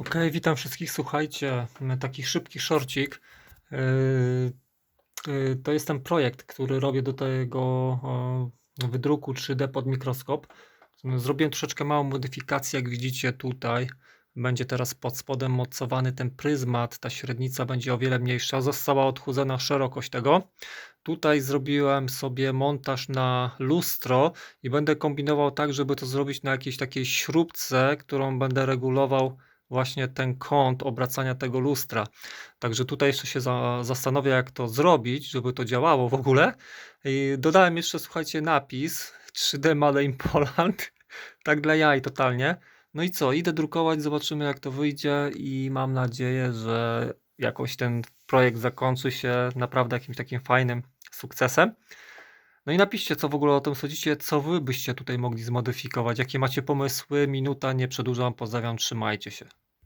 Okej, witam wszystkich. Słuchajcie, taki szybki szorcik. Yy, yy, To jest ten projekt, który robię do tego wydruku 3D pod mikroskop. Zrobiłem troszeczkę małą modyfikację, jak widzicie tutaj. Będzie teraz pod spodem mocowany ten pryzmat, ta średnica będzie o wiele mniejsza. Została odchudzona szerokość tego. Tutaj zrobiłem sobie montaż na lustro i będę kombinował tak, żeby to zrobić na jakiejś takiej śrubce, którą będę regulował właśnie ten kąt obracania tego lustra. Także tutaj jeszcze się za, zastanowię, jak to zrobić, żeby to działało w ogóle. I dodałem jeszcze, słuchajcie, napis 3D Made in Poland. tak dla jaj totalnie. No i co, idę drukować, zobaczymy jak to wyjdzie i mam nadzieję, że jakoś ten projekt zakończy się naprawdę jakimś takim fajnym sukcesem. No i napiszcie, co w ogóle o tym sądzicie, co wy byście tutaj mogli zmodyfikować, jakie macie pomysły. Minuta, nie przedłużam, pozdrawiam, trzymajcie się.